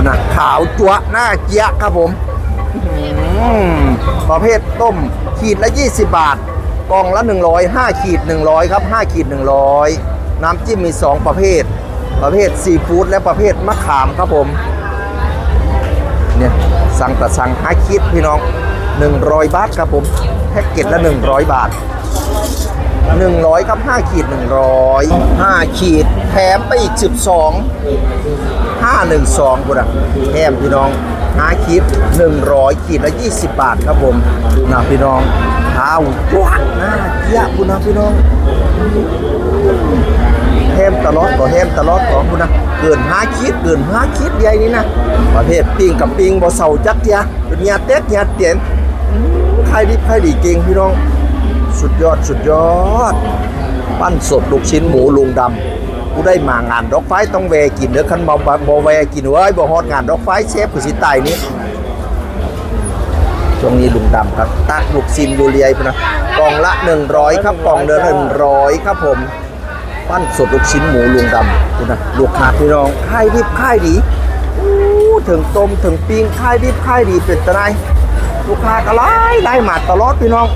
คุณนะขาวจั๊วะหน้าเจี๊ยะครับผมอืมประเภทต้มขีดละ 20 บาท กล่องละ 100 5ขีด 100 ครับ 5 ขีด 100 น้ำจิ้มมี 2 ประเภท ประเภทซีฟู้ดและประเภทมะขามครับผม เนี่ยสั่งแต่สั่ง5ขีดพี่น้อง 100 บาทครับผม แพ็กเกจละ 100 บาท 100 ครับ 5 ขีด 100 5 ขีด แถมไปอีก 12 512บุระแถมพี่น้อง5ขีด100 ขีดละ 20 บาทครับผมนะพี่น้องข้าวกว้าหน้าเกี้ยบุนะพี่น้องแถมตลอดต่อแถมตลอดของบุนะเกิน5ขีดเกิน5ขีดใหญ่นี่นะประเภทปิ้งกับปิ้งบ่เศร้าจักเทียเป็นยาเต็กยาเตียนใครดีใครดีเก่งพี่น้อง สุดยอดสุดยอด ปั้นสดลูกชิ้นหมูลุงดำกูได้มางานดอกไฟต้องแวกินเด้อคันบ่บ่บ่แวกินเว้ยบ่ฮอดงานดอกไฟเชฟคือสิตายนี้ช่วงนี้ลุงดำครับตักลูกซินดูเลียพุ่นะกล่องละ 100 ครับกล่องเดือน100 ครับผมปั้นสดลูกชิ้นหมูลุงดำพุ่นะลูกค้าพี่น้องค่ายดิบค่ายดีอู้ถึงต้มถึงปิ้งค่ายดิบค่ายดีเป็นตะไดลูกค้าก็ไล่ไล่มาตลอดพี่น้อง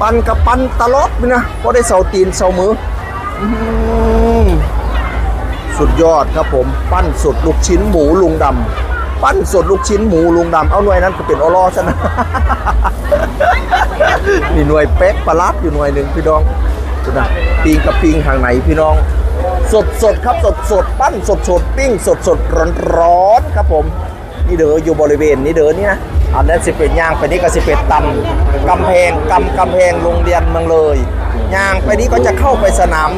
ปันกับปันตลอดเลยนะก็ได้เสาตีนเสามือสุดยอดครับผม ปั้นสดลูกชิ้นหมูลุงดำปั้นสดลูกชิ้นหมูลุงดำเอาหน่วยนั้นก็เป็นออลอซะนะมีหน่วยเป๊กปลาลัดอยู่หน่วยหนึ่งพี่น้องนะปิงกับปิงทางไหนพี่น้อง สดสดครับสดสดปั้นสดสดปิ้งสดสดร้อนร้อนครับผม นี่เด้ออยู่บริเวณนี้เด้อนี่นะ อันนั้นสิเป็นย่างไปนี่ก็สิเป็นตำกำแพงกำกำแพงโรงเรียนเมืองเลยย่างไปนี่ก็จะเข้าไปสนาม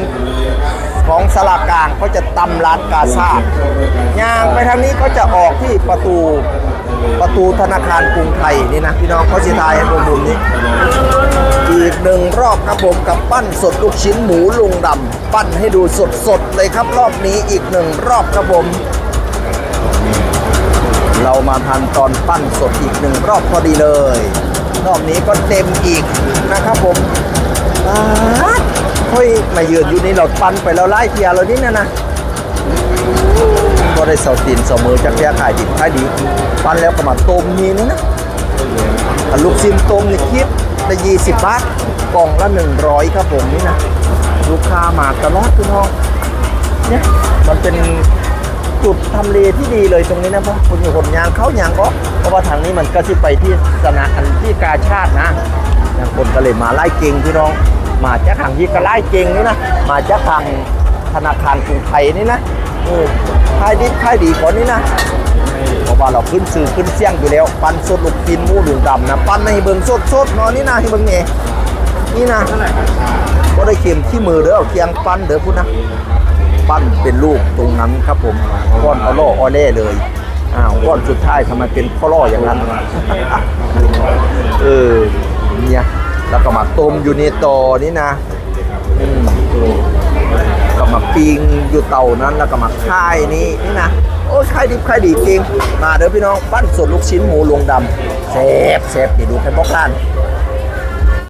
ของสลากลางเขาจะตำร้านกาซาดย่างไปทางนี้ก็จะออกที่ประตูประตูธนาคารกรุงไทยนี่นะพี่น้องเขาสิทายให้ผมมุมนี้อีกหนึ่งรอบครับผมกับปั้นสดลูกชิ้นหมูลุงดำปั้นให้ดูสดๆเลยครับรอบนี้อีกหนึ่งรอบครับผม เรามาทันตอนปั้นสดอีกหนึ่งรอบพอดีเลยรอบนี้ก็เต็มอีกนะครับผมป๊าดเฮ้ยมายืนอยู่นี่เราปั้นไปแล้วไล่เทียร์เรานี่นะนะก็ได้เสาตีนเสามือจากเทียขายดิบขายดี ปั้นแล้วก็มาต้มนี่นะนะลูกซิมต้มนี่คิดละยี่สิบบาทกล่องละหนึ่งร้อยครับผมนี่นะลูกค้ามาตลอดพี่น้องเนี่ยมันเป็น จุดทำเลที่ดีเลยตรงนี้นะเพราะคนอยู่คนยางเขายางก็เพราะว่าทางนี้มันก็สิไปที่สนามอันที่กาชาตินะนะคนก็เลยมาไล่เก่งพี่น้อง มาจากทางที่ก็ไล่เก่งนี่นะมาจากทางธนาคารกรุงไทยนี่นะเออค่ายดีค่ายดีกว่านี้นะเพราะว่าเราขึ้นสื่อขึ้นเสียงอยู่แล้ว ปันสดลูกกินหมูเหลืองดำนะปันให้เบิ่งสดสดๆเนอนนี่นะให้เบิ่งเนี่ยนี่นะก็ได้เข็มที่มือเด้อเอาเคียงปันเด้อพูดนะ ปั้นเป็นลูกตรงนั้นครับผมก้อนออโล่ออเล่เลยอ้าวก้อนสุดท้ายทำไมเป็นพ่อล่ออย่างนั้นเออเนี่ยแล้วก็มาต้มอยู่ในตอนี่นะอืมก็มาปิ้งอยู่เต่านั้นแล้วก็มาค่ายนี้นี่นะโอ้ยค่ายดิบค่ายดีจริงมาเด้อพี่น้องปั้นสดลูกชิ้นหมูลงดำแซ่บแซ่บเดี๋ยวดูให้บอกร้าน